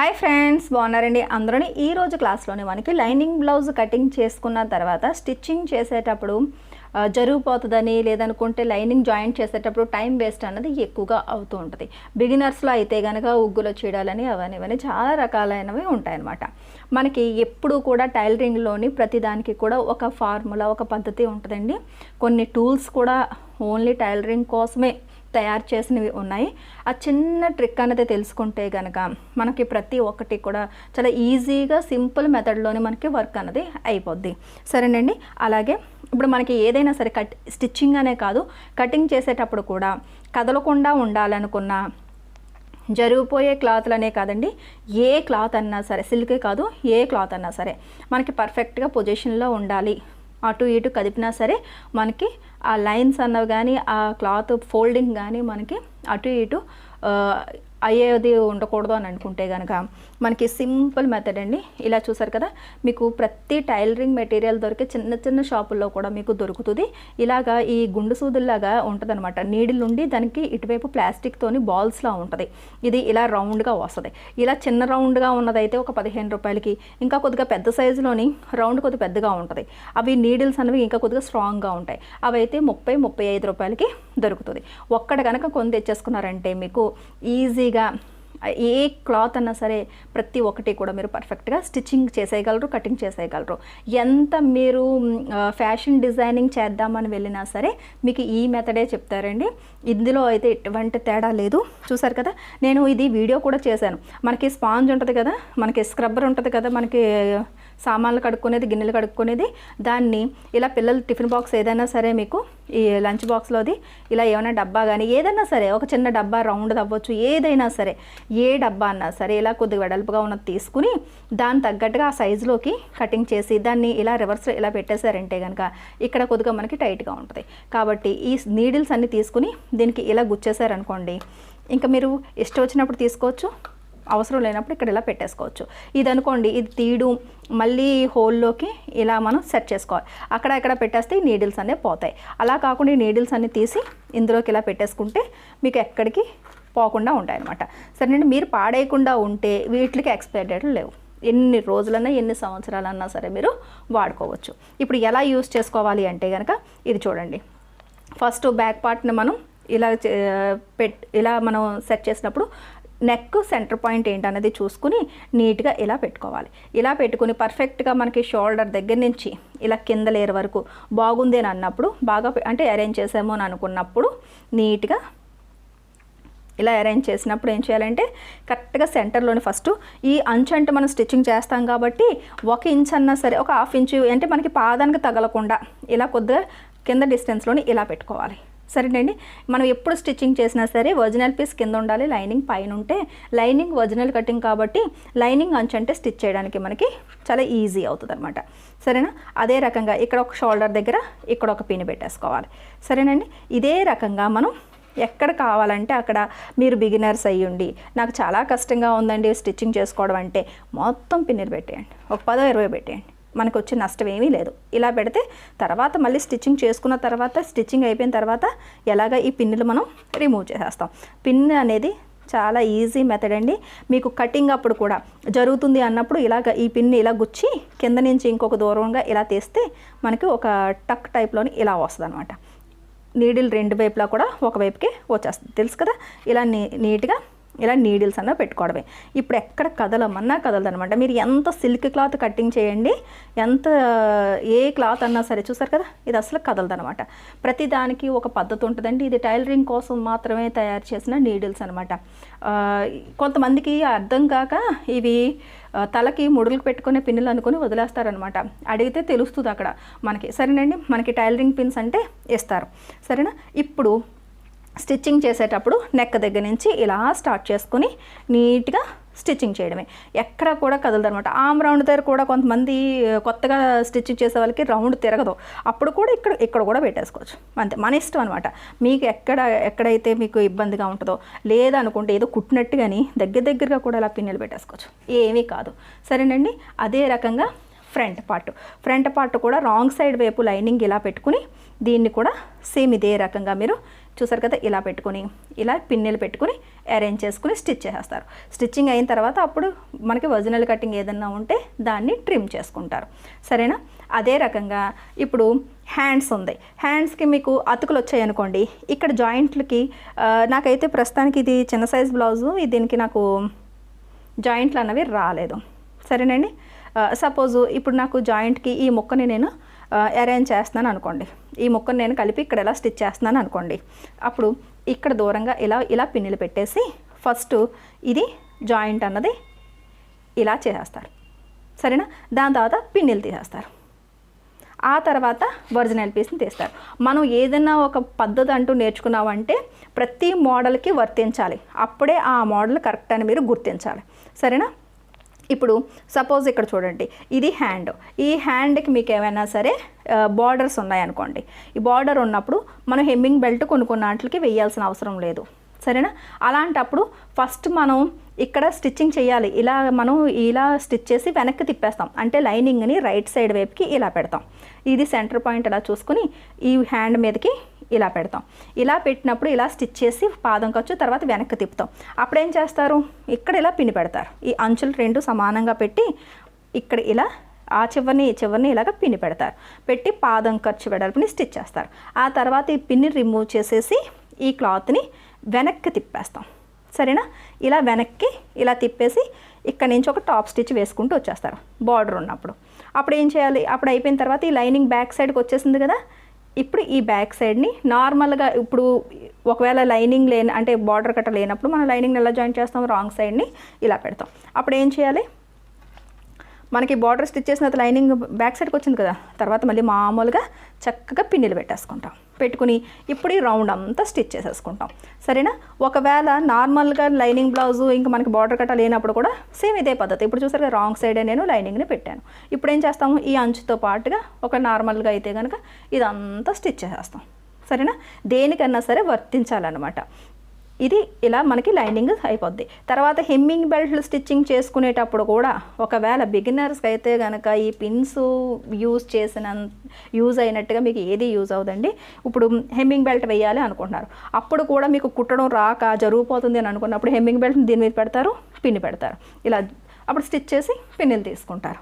Hi friends బాగున్నారండి? అందరూ ఈరోజు క్లాస్లోనే మనకి లైనింగ్ బ్లౌజ్ కటింగ్ చేసుకున్న తర్వాత స్టిచ్చింగ్ చేసేటప్పుడు జరిగిపోతుందని లేదనుకుంటే లైనింగ్ జాయింట్ చేసేటప్పుడు టైం వేస్ట్ అన్నది ఎక్కువగా అవుతూ ఉంటుంది. బిగినర్స్లో అయితే కనుక ఉగ్గులో చీడాలని అవన్నీ ఇవన్నీ చాలా రకాలైనవి ఉంటాయన్నమాట. మనకి ఎప్పుడు కూడా టైలరింగ్లోని ప్రతిదానికి కూడా ఒక ఫార్ములా ఒక పద్ధతి ఉంటుందండి. కొన్ని టూల్స్ కూడా ఓన్లీ టైలరింగ్ కోసమే తయారు చేసినవి ఉన్నాయి. ఆ చిన్న ట్రిక్ అనేది తెలుసుకుంటే కనుక మనకి ప్రతి ఒక్కటి కూడా చాలా ఈజీగా సింపుల్ మెథడ్లోనే మనకి వర్క్ అనేది అయిపోద్ది. సరేనండి? అలాగే ఇప్పుడు మనకి ఏదైనా సరే కట్ స్టిచ్చింగ్ అనే కాదు కటింగ్ చేసేటప్పుడు కూడా కదలకుండా ఉండాలనుకున్న జరిగిపోయే క్లాత్లనే కాదండి ఏ క్లాత్ అన్నా సరే సిల్కే కాదు ఏ క్లాత్ అన్నా సరే మనకి పర్ఫెక్ట్గా పొజిషన్లో ఉండాలి. అటు ఇటు కదిపినా సరే మనకి ఆ లైన్స్ అన్నవి కానీ ఆ క్లాత్ ఫోల్డింగ్ కానీ మనకి అటు ఇటు అయ్యేది ఉండకూడదు అని అనుకుంటే కనుక మనకి సింపుల్ మెథడ్ అండి. ఇలా చూసారు కదా మీకు ప్రతి టైలరింగ్ మెటీరియల్ దొరికే చిన్న చిన్న షాపుల్లో కూడా మీకు దొరుకుతుంది. ఇలాగా ఈ గుండు సూదుల్లాగా ఉంటుంది అనమాట నీడిల్ ఉండి దానికి ఇటువైపు ప్లాస్టిక్తోని బాల్స్లా ఉంటుంది. ఇది ఇలా రౌండ్గా వస్తుంది. ఇలా చిన్న రౌండ్గా ఉన్నదైతే ఒక పదిహేను రూపాయలకి ఇంకా కొద్దిగా పెద్ద సైజులోని రౌండ్ కొద్దిగా పెద్దగా ఉంటుంది. అవి నీడిల్స్ అనేవి ఇంకా కొద్దిగా స్ట్రాంగ్గా ఉంటాయి. అవి అయితే ముప్పై ముప్పై ఐదు రూపాయలకి దొరుకుతుంది. ఒక్కడ కనుక కొని తెచ్చేసుకున్నారంటే మీకు ఈజీగా ఏ క్లాత్ అన్నా సరే ప్రతి ఒక్కటి కూడా మీరు పర్ఫెక్ట్గా స్టిచ్చింగ్ చేసేయగలరు కటింగ్ చేసేయగలరు. ఎంత మీరు ఫ్యాషన్ డిజైనింగ్ చేద్దామని వెళ్ళినా సరే మీకు ఈ మెథడే చెప్తారండి. ఇందులో అయితే ఎటువంటి తేడా లేదు. చూసారు కదా నేను ఇది వీడియో కూడా చేశాను. మనకి స్పాంజ్ ఉంటుంది కదా మనకి స్క్రబ్బర్ ఉంటుంది కదా మనకి సామాన్లు కడుక్కునేది గిన్నెలు కడుక్కునేది. దాన్ని ఇలా పిల్లలు టిఫిన్ బాక్స్ ఏదైనా సరే మీకు ఈ లంచ్ బాక్స్లోది ఇలా ఏమైనా డబ్బా కానీ ఏదైనా సరే ఒక చిన్న డబ్బా రౌండ్ అవ్వచ్చు ఏదైనా సరే ఏ డబ్బా అన్నా సరే ఇలా కొద్దిగా వెడల్పుగా ఉన్నది తీసుకుని దాని తగ్గట్టుగా ఆ సైజులోకి కటింగ్ చేసి దాన్ని ఇలా రివర్స్ ఇలా పెట్టేశారంటే కనుక ఇక్కడ కొద్దిగా మనకి టైట్గా ఉంటుంది. కాబట్టి ఈ నీడిల్స్ అన్నీ తీసుకుని దీనికి ఇలా గుచ్చేశారనుకోండి ఇంకా మీరు ఇష్టం వచ్చినప్పుడు తీసుకోవచ్చు. అవసరం లేనప్పుడు ఇక్కడ ఇలా పెట్టేసుకోవచ్చు. ఇది అనుకోండి ఇది తీయడం మళ్ళీ హోల్లోకి ఇలా మనం సెట్ చేసుకోవాలి. అక్కడ ఇక్కడ పెట్టేస్తే ఈ నీడిల్స్ అనేవి పోతాయి. అలా కాకుండా ఈ నీడిల్స్ అన్ని తీసి ఇందులోకి ఇలా పెట్టేసుకుంటే మీకు ఎక్కడికి పోకుండా ఉంటాయన్నమాట. సరేనండి మీరు పాడేయకుండా ఉంటే వీటికి ఎక్స్పైర్ డేట్లు లేవు. ఎన్ని రోజులన్నా ఎన్ని సంవత్సరాలన్నా సరే మీరు వాడుకోవచ్చు. ఇప్పుడు ఎలా యూస్ చేసుకోవాలి అంటే కనుక ఇది చూడండి. ఫస్ట్ బ్యాక్ పార్ట్ని మనం ఇలా చే- పెట్ ఇలా మనం సెట్ చేసినప్పుడు నెక్ సెంటర్ పాయింట్ ఏంటనేది చూసుకుని నీట్గా ఇలా పెట్టుకోవాలి. ఇలా పెట్టుకుని పర్ఫెక్ట్గా మనకి షోల్డర్ దగ్గర నుంచి ఇలా కింద లేరు వరకు బాగుంది అని అన్నప్పుడు బాగా అంటే అరేంజ్ చేసాము అని అనుకున్నప్పుడు నీట్గా ఇలా అరేంజ్ చేసినప్పుడు ఏం చేయాలంటే కరెక్ట్గా సెంటర్లోని ఫస్ట్ ఈ అంచు అంటే మనం స్టిచ్చింగ్ చేస్తాం కాబట్టి ఒక ఇంచ్ అన్నా సరే ఒక హాఫ్ ఇంచు అంటే మనకి పాదానికి తగలకుండా ఇలా కొద్దిగా కింద డిస్టెన్స్లోని ఇలా పెట్టుకోవాలి. సరేనండి. మనం ఎప్పుడు స్టిచ్చింగ్ చేసినా సరే ఒరిజినల్ పీస్ కింద ఉండాలి లైనింగ్ పైన ఉంటే లైనింగ్ ఒరిజినల్ కటింగ్ కాబట్టి లైనింగ్ అంచు అంటే స్టిచ్ చేయడానికి మనకి చాలా ఈజీ అవుతుంది అనమాట సరేనా? అదే రకంగా ఇక్కడ ఒక షోల్డర్ దగ్గర ఇక్కడ ఒక పిన్ పెట్టేసుకోవాలి. సరేనండి? ఇదే రకంగా మనం ఎక్కడ కావాలంటే అక్కడ మీరు బిగినర్స్ అయ్యుండి నాకు చాలా కష్టంగా ఉందండి స్టిచ్చింగ్ చేసుకోవడం అంటే మొత్తం పిన్నీరు పెట్టేయండి. ఒక పదో ఇరవై పెట్టేయండి. మనకు వచ్చే నష్టం ఏమీ లేదు. ఇలా పెడితే తర్వాత మళ్ళీ స్టిచ్చింగ్ చేసుకున్న తర్వాత స్టిచ్చింగ్ అయిపోయిన తర్వాత ఎలాగ ఈ పిన్నులు మనం రిమూవ్ చేసేస్తాం. పిన్ అనేది చాలా ఈజీ మెథడ్ అండి. మీకు కటింగ్ అప్పుడు కూడా జరుగుతుంది అన్నప్పుడు ఇలాగ ఈ పిన్ని ఇలా గుచ్చి కింద నుంచి ఇంకొక దూరంగా ఇలా తీస్తే మనకి ఒక టక్ టైప్లోని ఇలా వస్తుంది అనమాట నీడిల్ రెండు వైపులా కూడా ఒకవైపుకి వచ్చేస్తుంది. తెలుసు కదా? ఇలా నీ నీట్గా ఇలా నీడిల్స్ అన్న పెట్టుకోవడమే. ఇప్పుడు ఎక్కడ కదలమన్నా కదలదనమాట. మీరు ఎంత సిల్క్ క్లాత్ కటింగ్ చేయండి ఎంత ఏ క్లాత్ అన్నా సరే చూసారు కదా ఇది అసలు కదలదనమాట. ప్రతి దానికి ఒక పద్ధతి ఉంటుందండి. ఇది టైలరింగ్ కోసం మాత్రమే తయారు చేసిన నీడిల్స్ అనమాట కొంతమందికి అర్థం కాక ఇవి తలకి ముడులు పెట్టుకునే పిన్నులు అనుకుని వదిలేస్తారనమాట అడిగితే తెలుస్తుంది అక్కడ. మనకి సరేనండి మనకి టైలరింగ్ పిన్స్ అంటే ఇస్తారు. సరేనా? ఇప్పుడు స్టిచ్చింగ్ చేసేటప్పుడు నెక్ దగ్గర నుంచి ఇలా స్టార్ట్ చేసుకుని నీట్గా స్టిచ్చింగ్ చేయడమే. ఎక్కడ కూడా కదలదు అనమాట ఆమ్ రౌండ్ దగ్గర కూడా కొంతమంది కొత్తగా స్టిచ్చింగ్ చేసే వాళ్ళకి రౌండ్ తిరగదు. అప్పుడు కూడా ఇక్కడ ఇక్కడ కూడా పెట్టేసుకోవచ్చు. అంతే. మన ఇష్టం అనమాట. మీకు ఎక్కడ ఎక్కడైతే మీకు ఇబ్బందిగా ఉంటుందో లేదనుకుంటే ఏదో కుట్టినట్టు కానీ దగ్గర దగ్గరగా కూడా ఇలా పిన్నెలు పెట్టేసుకోవచ్చు. ఏమీ కాదు. సరేనండి? అదే రకంగా ఫ్రంట్ పార్ట్. ఫ్రంట్ పార్ట్ కూడా రాంగ్ సైడ్ వైపు లైనింగ్ ఇలా పెట్టుకుని దీన్ని కూడా సేమ్ ఇదే రకంగా మీరు చూసారు కదా ఇలా పెట్టుకుని ఇలా పిన్నెలు పెట్టుకుని అరేంజ్ చేసుకుని స్టిచ్ చేసేస్తారు. స్టిచ్చింగ్ అయిన తర్వాత అప్పుడు మనకి ఒరిజినల్ కటింగ్ ఏదన్నా ఉంటే దాన్ని ట్రిమ్ చేసుకుంటారు. సరేనా? అదే రకంగా ఇప్పుడు హ్యాండ్స్ ఉంది. హ్యాండ్స్కి మీకు అతుకులు వచ్చాయి అనుకోండి. ఇక్కడ జాయింట్లకి నాకైతే ప్రస్తుతానికి ఇది చిన్న సైజ్ బ్లౌజు దీనికి నాకు జాయింట్లు అన్నవి రాలేదు. సరేనండి? సపోజ్ ఇప్పుడు నాకు జాయింట్కి ఈ ముక్కని నేను అరేంజ్ చేస్తున్నాను అనుకోండి. ఈ ముక్కను నేను కలిపి ఇక్కడ ఎలా స్టిచ్ చేస్తున్నాను అనుకోండి. అప్పుడు ఇక్కడ దూరంగా ఇలా ఇలా పిన్నులు పెట్టేసి ఫస్ట్ ఇది జాయింట్ అన్నది ఇలా చేసేస్తారు. సరేనా? దాని తర్వాత పిన్నులు తీసేస్తారు. ఆ తర్వాత ఒరిజినల్ పీస్ని తీస్తారు. మనం ఏదైనా ఒక పద్ధతి అంటూ నేర్చుకున్నామంటే ప్రతి మోడల్కి వర్తించాలి. అప్పుడే ఆ మోడల్ కరెక్ట్ అని మీరు గుర్తించాలి. సరేనా? ఇప్పుడు సపోజ్ ఇక్కడ చూడండి ఇది హ్యాండ్ ఈ హ్యాండ్కి మీకు ఏమైనా సరే బార్డర్స్ ఉన్నాయనుకోండి ఈ బార్డర్ ఉన్నప్పుడు మనం హెమ్మింగ్ బెల్ట్ కొన్ని కొన్ని వాటికి వేయాల్సిన అవసరం లేదు. సరేనా? అలాంటప్పుడు ఫస్ట్ మనం ఇక్కడ స్టిచ్చింగ్ చేయాలి. ఇలా మనం ఇలా స్టిచ్ చేసి వెనక్కి తిప్పేస్తాం. అంటే లైనింగ్ని రైట్ సైడ్ వైపుకి ఇలా పెడతాం. ఇది సెంటర్ పాయింట్ ఇలా చూసుకుని ఈ హ్యాండ్ మీదకి ఇలా పెడతాం. ఇలా పెట్టినప్పుడు ఇలా స్టిచ్ చేసి పాదం ఖర్చు తర్వాత వెనక్కి తిప్పుతాం. అప్పుడు ఏం చేస్తారు? ఇక్కడ ఇలా పిన్ని పెడతారు. ఈ అంచులు రెండు సమానంగా పెట్టి ఇక్కడ ఇలా ఆ చివరిని ఈ చివరిని ఇలాగ పిన్ని పెడతారు. పెట్టి పాదం ఖర్చు వెడల్పుని స్టిచ్ చేస్తారు. ఆ తర్వాత ఈ పిన్ని రిమూవ్ చేసేసి ఈ క్లాత్ని వెనక్కి తిప్పేస్తాం. సరేనా? ఇలా వెనక్కి ఇలా తిప్పేసి ఇక్కడ నుంచి ఒక టాప్ స్టిచ్ వేసుకుంటూ వచ్చేస్తారు. బార్డర్ ఉన్నప్పుడు. అప్పుడు ఏం చేయాలి? అప్పుడు అయిపోయిన తర్వాత ఈ లైనింగ్ బ్యాక్ సైడ్కి వచ్చేసింది కదా? ఇప్పుడు ఈ బ్యాక్ సైడ్ని నార్మల్గా ఇప్పుడు ఒకవేళ లైనింగ్ లేని అంటే బార్డర్ కట్ట లేనప్పుడు మనం లైనింగ్ ఎలా జాయిన్ చేస్తాం రాంగ్ సైడ్ని ఇలా పెడతాం. అప్పుడు ఏం చేయాలి? మనకి బార్డర్ స్టిచ్ చేసిన లైనింగ్ బ్యాక్ సైడ్కి వచ్చింది కదా తర్వాత మళ్ళీ మామూలుగా చక్కగా పిన్నిలు పెట్టేసుకుంటాం. పెట్టుకుని ఇప్పుడు ఈ రౌండ్ అంతా స్టిచ్ చేసేసుకుంటాం. సరేనా? ఒకవేళ నార్మల్గా లైనింగ్ బ్లౌజు ఇంకా మనకి బార్డర్ కట్ట లేనప్పుడు కూడా సేమ్ ఇదే పద్ధతి. ఇప్పుడు చూసారు రాంగ్ సైడే నేను లైనింగ్ని పెట్టాను. ఇప్పుడు ఏం చేస్తాము? ఈ అంచుతో పాటుగా ఒక నార్మల్గా అయితే కనుక ఇదంతా స్టిచ్ చేసేస్తాం. సరేనా? దేనికన్నా సరే వర్తించాలన్నమాట. ఇది ఇలా మనకి లైనింగ్ అయిపోద్ది. తర్వాత హెమ్మింగ్ బెల్ట్లు స్టిచ్చింగ్ చేసుకునేటప్పుడు కూడా ఒకవేళ బిగినర్స్కి అయితే కనుక ఈ పిన్స్ యూజ్ చేసిన యూజ్ అయినట్టుగా మీకు ఏది యూజ్ అవుదండి ఇప్పుడు హెమ్మింగ్ బెల్ట్ వేయాలి అనుకుంటున్నారు. అప్పుడు కూడా మీకు కుట్టడం రాక జరిగిపోతుంది అని అనుకున్నప్పుడు హెమ్మింగ్ బెల్ట్ని దీని మీద పెడతారు పిన్ పెడతారు. ఇలా అప్పుడు స్టిచ్ చేసి పిన్నులు తీసుకుంటారు.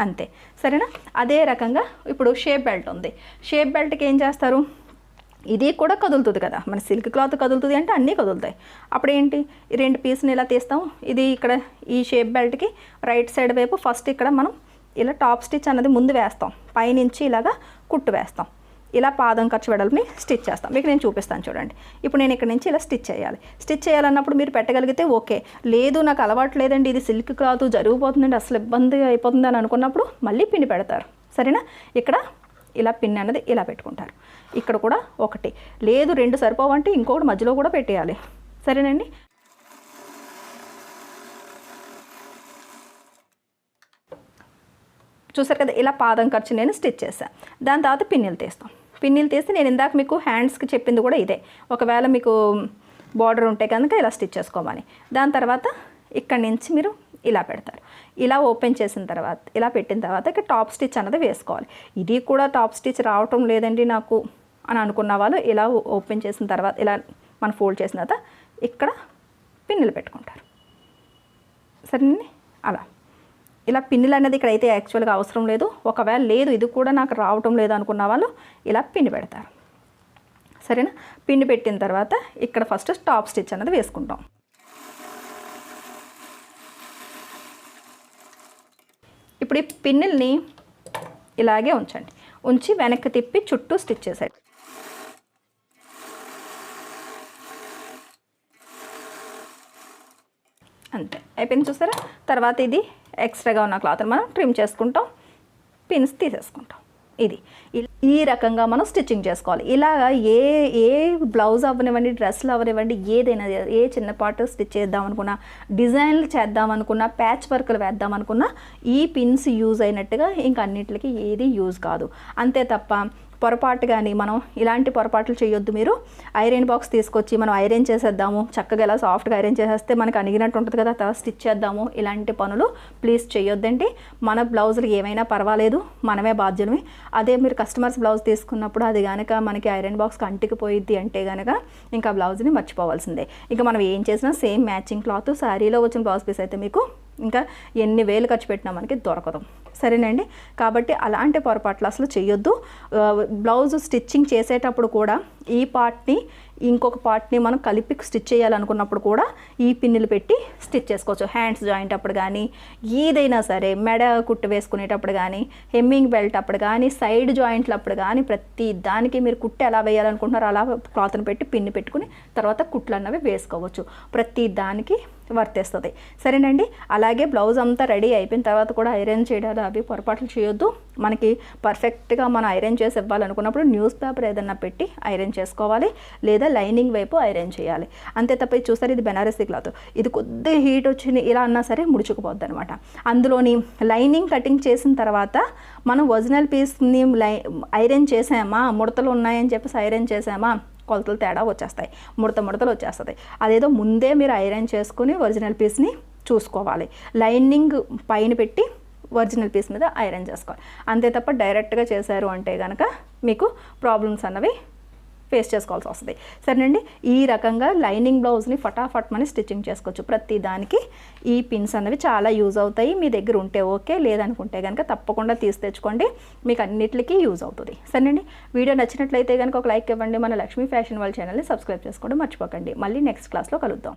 అంతే. సరేనా? అదే రకంగా ఇప్పుడు షేప్ బెల్ట్ ఉంది. షేప్ బెల్ట్కి ఏం చేస్తారు? ఇది కూడా కదులుతుంది కదా. మన సిల్క్ క్లాత్ కదులుతుంది అంటే అన్నీ కదులుతాయి. అప్పుడు ఏంటి రెండు పీస్ని ఇలా తీస్తాం? ఇది ఇక్కడ ఈ షేప్ బెల్ట్కి రైట్ సైడ్ వైపు ఫస్ట్ ఇక్కడ మనం ఇలా టాప్ స్టిచ్ అన్నది ముందు వేస్తాం. పైనుంచి ఇలాగా కుట్టు వేస్తాం. ఇలా పాదం ఖర్చు వెడల్పుని స్టిచ్ చేస్తాం. మీకు నేను చూపిస్తాను చూడండి. ఇప్పుడు నేను ఇక్కడ నుంచి ఇలా స్టిచ్ చేయాలి. స్టిచ్ చేయాలన్నప్పుడు మీరు పెట్టగలిగితే ఓకే. లేదు నాకు అలవాటు లేదండి. ఇది సిల్క్ క్లాత్ జరిగిపోతుందండి అసలు ఇబ్బంది అయిపోతుంది అని అనుకున్నప్పుడు మళ్ళీ పిండి పెడతారు. సరేనా? ఇక్కడ ఇలా పిన్ అనేది ఇలా పెట్టుకుంటారు. ఇక్కడ కూడా ఒకటి. లేదు రెండు సరిపోవంటే ఇంకొకటి మధ్యలో కూడా పెట్టేయాలి. సరేనండి? చూసారు కదా ఇలా పాదం ఖర్చు నేను స్టిచ్ చేశాను దాని తర్వాత పిన్నులు తీస్తాం. పిన్నులు తీస్తే నేను ఇందాక మీకు హ్యాండ్స్కి చెప్పింది కూడా ఇదే. ఒకవేళ మీకు బార్డర్ ఉంటే కనుక ఇలా స్టిచ్ చేసుకోమని. దాని తర్వాత ఇక్కడి నుంచి మీరు ఇలా పెడతారు. ఇలా ఓపెన్ చేసిన తర్వాత ఇలా పెట్టిన తర్వాత ఇక టాప్ స్టిచ్ అన్నది వేసుకోవాలి. ఇది కూడా టాప్ స్టిచ్ రావటం లేదండి నాకు అని అనుకున్న వాళ్ళు ఇలా ఓపెన్ చేసిన తర్వాత ఇలా మనం ఫోల్డ్ చేసిన తర్వాత ఇక్కడ పిన్నులు పెట్టుకుంటారు. సరేనండి? అలా. ఇలా పిన్నులు అనేది ఇక్కడ అయితే యాక్చువల్గా అవసరం లేదు. ఒకవేళ లేదు ఇది కూడా నాకు రావటం లేదు అనుకున్న వాళ్ళు ఇలా పిన్ను పెడతారు. సరేనా? పిన్ను పెట్టిన తర్వాత ఇక్కడ ఫస్ట్ టాప్ స్టిచ్ అనేది వేసుకుంటాం. ఇప్పుడు ఈ పిన్నుల్ని ఇలాగే ఉంచండి. ఉంచి వెనక్కి తిప్పి చుట్టూ స్టిచ్ చేసేయండి. అంతే. అయిపోయింది చూసారా? తర్వాత ఇది ఎక్స్ట్రాగా ఉన్న క్లాత్ మనం ట్రిమ్ చేసుకుంటాం. పిన్స్ తీసేసుకుంటాం. ఇది. ఈ రకంగా మనం స్టిచ్చింగ్ చేసుకోవాలి. ఇలాగా ఏ ఏ బ్లౌజ్ అవ్వనివ్వండి డ్రెస్లు అవ్వనివ్వండి ఏదైనా ఏ చిన్న పార్ట్ స్టిచ్ చేద్దాం అనుకున్నా డిజైన్లు చేద్దాం అనుకున్నా ప్యాచ్ వర్క్లు వేద్దాం అనుకున్నా ఈ పిన్స్ యూజ్ అయినట్టుగా ఇంకా అన్నింటికి ఏది యూజ్ కాదు. అంతే తప్ప పొరపాటు కానీ మనం ఇలాంటి పొరపాట్లు చేయొద్దు మీరు. ఐరన్ బాక్స్ తీసుకొచ్చి మనం ఐరన్ చేసేద్దాము. చక్కగా ఎలా సాఫ్ట్గా ఐరన్ చేసేస్తే మనకు అణిగినట్టు ఉంటుంది కదా తర్వాత స్టిచ్ చేద్దాము. ఇలాంటి పనులు ప్లీజ్ చేయొద్దండి. మన బ్లౌజులు ఏమైనా పర్వాలేదు మనమే బాధ్యులమే. అదే మీరు కస్టమర్స్ బ్లౌజ్ తీసుకున్నప్పుడు అది కనుక మనకి ఐరన్ బాక్స్కి అంటికి పోయిద్ది అంటే కనుక ఇంకా బ్లౌజ్ని మర్చిపోవాల్సిందే. ఇంకా మనం ఏం చేసినా సేమ్ మ్యాచింగ్ క్లాత్ శారీలో వచ్చిన బ్లౌజ్ పీస్ అయితే మీకు ఇంకా ఎన్ని వేలు ఖర్చు పెట్టినా మనకి దొరకదు. సరేనండి? కాబట్టి అలాంటి పొరపాట్లు అసలు చేయొద్దు. బ్లౌజ్ స్టిచ్చింగ్ చేసేటప్పుడు కూడా ఈ పార్ట్ని ఇంకొక పార్ట్ని మనం కలిపి స్టిచ్ చేయాలనుకున్నప్పుడు కూడా ఈ పిన్నులు పెట్టి స్టిచ్ చేసుకోవచ్చు. హ్యాండ్స్ జాయింట్ అప్పుడు కానీ ఏదైనా సరే మెడ కుట్టు వేసుకునేటప్పుడు కానీ హెమ్మింగ్ బెల్ట్ అప్పుడు కానీ సైడ్ జాయింట్లు అప్పుడు కానీ ప్రతి దానికి మీరు కుట్టు ఎలా వేయాలనుకుంటున్నారో అలా క్లాత్ని పెట్టి పిన్ను పెట్టుకుని తర్వాత కుట్లు అన్నవి వేసుకోవచ్చు. ప్రతి దానికి వర్తిస్తుంది. సరేనండి? అలాగే బ్లౌజ్ అంతా రెడీ అయిపోయిన తర్వాత కూడా ఐరన్ చేయడాలు అవి పొరపాట్లు చేయొద్దు. మనకి పర్ఫెక్ట్గా మనం ఐరన్ చేసి ఇవ్వాలనుకున్నప్పుడు న్యూస్ పేపర్ ఏదన్నా పెట్టి ఐరన్ చేసుకోవాలి. లేదా లైనింగ్ వైపు ఐరన్ చేయాలి. అంతే తప్ప ఇది చూస్తారు ఇది బెనారసీ క్లాత్. ఇది కొద్ది హీట్ వచ్చింది ఇలా అన్నా సరే ముడుచుకుపోద్ది అనమాట అందులోని లైనింగ్ కటింగ్ చేసిన తర్వాత మనం ఒరిజినల్ పీస్ని లై ఐరన్ చేసామా? ముడతలు ఉన్నాయని చెప్పేసి ఐరన్ చేసామా? కొలతలు తేడా వచ్చేస్తాయి. ముడత ముడతలు వచ్చేస్తుంది. అదేదో ముందే మీరు ఐరన్ చేసుకుని ఒరిజినల్ పీస్ని చూసుకోవాలి. లైనింగ్ పైన పెట్టి ఒరిజినల్ పీస్ మీద ఐరన్ చేసుకోవాలి. అంతే తప్ప డైరెక్ట్గా చేశారు అంటే కనుక మీకు ప్రాబ్లమ్స్ అన్నవి ఫేస్ చేసుకోవాల్సి వస్తుంది. సరేనండి? ఈ రకంగా లైనింగ్ బ్లౌజ్ని ఫటాఫట్ మని స్టిచ్చింగ్ చేసుకోవచ్చు. ప్రతి దానికి ఈ పిన్స్ అనేవి చాలా యూజ్ అవుతాయి. మీ దగ్గర ఉంటే ఓకే లేదనుకుంటే కనుక తప్పకుండా తీసి తెచ్చుకోండి. మీకు అన్నిటికీ యూజ్ అవుతుంది. సరేనండి? వీడియో నచ్చినట్లయితే కనుక ఒక లైక్ ఇవ్వండి. మన లక్ష్మీ ఫ్యాషన్ వాళ్ళ ఛానల్ని సబ్స్క్రైబ్ చేసుకోవడం మర్చిపోకండి. మళ్ళీ నెక్స్ట్ క్లాస్లో కలుద్దాం.